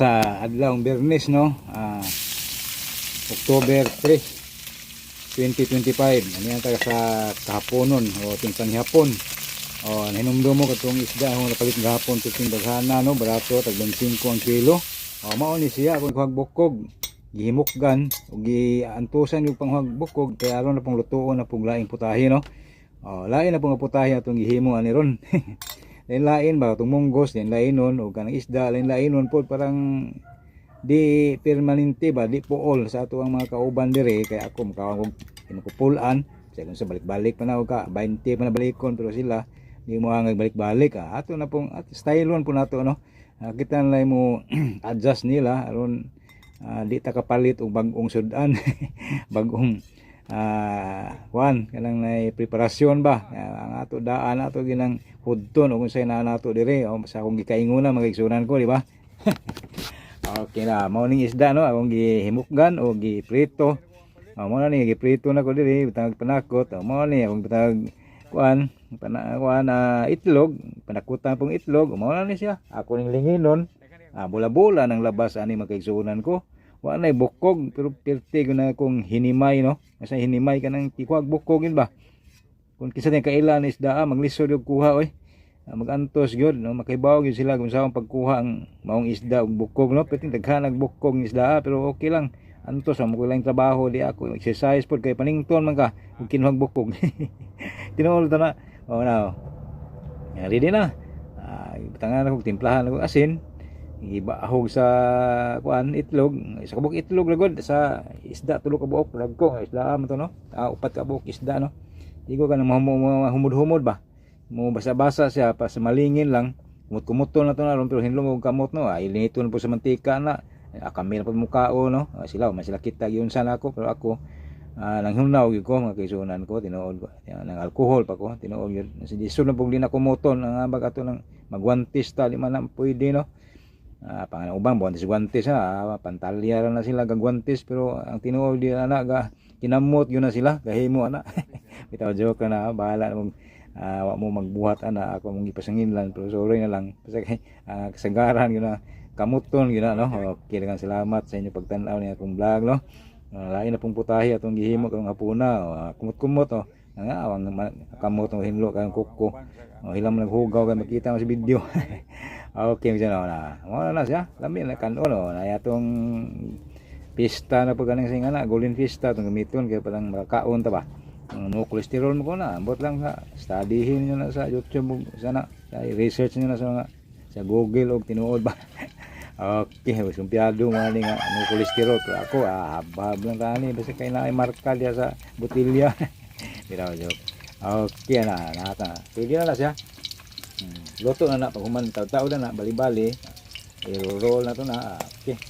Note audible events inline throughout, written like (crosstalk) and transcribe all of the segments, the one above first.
sa adlawng Bernes no. Ah, October 3 2025. Ano yan taga sa kahaponon o tingsan hapon. O nahinumdo mo katong isda akong napalit gahapon tuting daghana no barato tag 25 ang kilo. O mao siya kung hagbukog gihimukgan o giantusan yung panghagbukog kaya aron na pong lutuon na pong laing putahe no. O lain na pong putahe atong gihimo ani ron. (laughs) lain lain ba itong munggos lain lain nun o kanang isda lain lain nun po parang di permanente ba di puol sa ato ang mga kauban dire kaya ako makawag og kinukupulan. Sa kung sa balik-balik pa na ka 20 pa na balikon pero sila di mo hangag balik-balik ah. ato na pong at stylon po nato no? Ah, kita na mo (clears throat) adjust nila aron ah, di ta kapalit og bag-ong sudan. (laughs) Bag-ong ah kuan kanang nay preparasyon ba? Ang ato daan ato ginang hudton o kung say na nato dire o sa akong gikainguna mga igsunan ko di ba? (laughs) Okay na mao ning isda no? Akong gihimukgan o giprito. Oh, mao na ni giprito na ko diri bitang panakot. Oh, mao ni akong bitang kuan pana kuan ah, itlog. Panakutan pong itlog. Mao na ni siya. Ako ning linginon. Ah, bola-bola ng labas ani magkaigsunan ko. Wa nay bukog pero pirti ko na kung hinimay no? Sa hinimay ka nang tikwag bukogin ba kung kisa din kailan isda ah, maglisod og kuha oy. Ah, magantos gyud no? Makaibaw gyud sila kung saan pagkuha ang maong isda ug bukog no? Pero daghan nag bukog ng isda ah, pero okay lang. Antos ang mo lang trabaho di ako. Exercise pod kay panington man ka ug kinuhag bukog. (laughs) Tinuol ta na. Oh na oh. ready na. Ah, tangan ako timplahan ako asin. Ibahog sa kuan itlog. Sa kabuk itlog lagod sa isda tulo ka buok dagko isda mo to no? Ah, upat ka buok isda no di ko ka na humud-humud ba? Mo basa-basa siya pa sa malingin lang. Kumut-kumuton na to na pero hinlong og kamot no? Ay liniton po sa mantika na. Ah, kami na pag mukao no? Ah, sila man sila kita yun sana ako. Pero ako ah, nang hunaw gyud ko mga kaisunan ko tinuod ko. Nang alcohol pa ko tinuod gyud si Disun na pong kumuton ang abag ato nang magwantis ta di man na pwede no? Ah, pangalan ubang buwantis guwantis ha? Ah, pantalya na sila gagwantis pero ang tinuod di ana ga kinamot yun na sila kahimo ana (laughs) bitaw joke na bahala na mong ah, wa mo magbuhat ana. Ako mong ipasangin lang pero sorry na lang. Kasi kay ah, kasagaran yun na kamuton yun na no okay lang salamat sa inyo pagtanaw ni akong vlog no? Ah, lain na pong putahe atong gihimo kang hapuna oh, kumot-kumot oh. Nga awang kamot ng hinlo kang kuko. Oh, hilam naghugaw kay makita mo sa video. (laughs) Okay mo na. Mo na na siya. Lami na kanon oh. Na atong pista na pag kaning singana golden pista itong gamiton kaya palang makakaon ta ba no cholesterol mo ko na ambot lang sa studyhin nyo na sa youtube sana sa research nyo na sa mga sa google og tinuod ba? (laughs) Okay sumpiyado mo ni nga no cholesterol pero ako ah habab lang tani basta kay na marka diya sa botilya (laughs) bitaw joke. Okay na nata pwede na siya. Hmm, luto na na pag human taw-taw na na bali-bali. I-roll na to na ah, okay.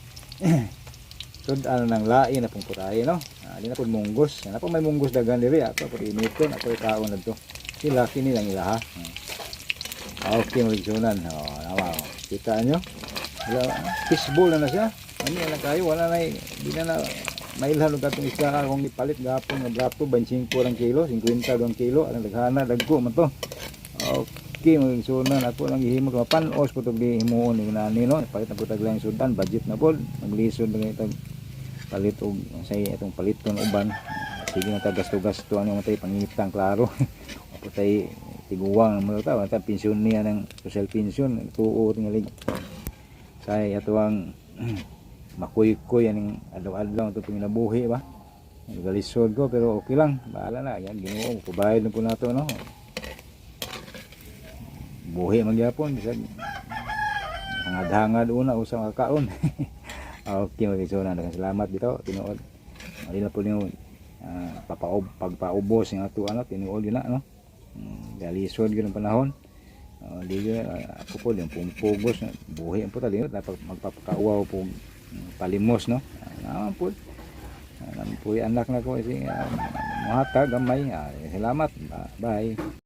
Sud ano nang lain na pong no. Ah, di na pud munggos. Na po may munggos dagan diri ato pud initon ato kaon nadto. Sila kini lang ila ha. Hmm. Okay mo igsunan. Oh, nawa. oh. Kita nyo? Fishbowl na na siya. Ano na kayo wala na di na na mailhan og atong isda kung ipalit gapon nga brato 25 lang kilo, 50 lang kilo, ang daghana dagko man to. Okay, mo igsunan ako lang gihimo ka panos po to gihimuon ni nani no. Palit na po tag lang sudan, budget na po. Maglisod na itong palit og sa itong paliton uban. Sige na tagas-tugas to ano matay pangitang klaro. (laughs) Apo tay tiguwang mo ta, ta pensyon niya ng social pension, tuo tingalig. Sa ato ang (clears throat) makuy-kuy aning adlaw-adlaw to panginabuhi ba. Galisod ko pero okay lang. Bahala na. Yan, ginoo. Kubayad na po nato no. Buhi magyapon. Bisag hangad-hangad una usang kakaon. (laughs) okay, magkisunan. Dagang salamat dito. Tinuod. Mali na po niyo uh, papaub, pagpaubos yung ato ano, tinuod yun na, no? Um, Galisod yun ang panahon. Uh, di yun, uh, ako po, yung pumpugos, buhi ang po tali, dapat magpapakauaw po um, palimos, no? Uh, naman po, naman po anak na ko, kasi, uh, muhatag, gamay, uh, salamat, bye.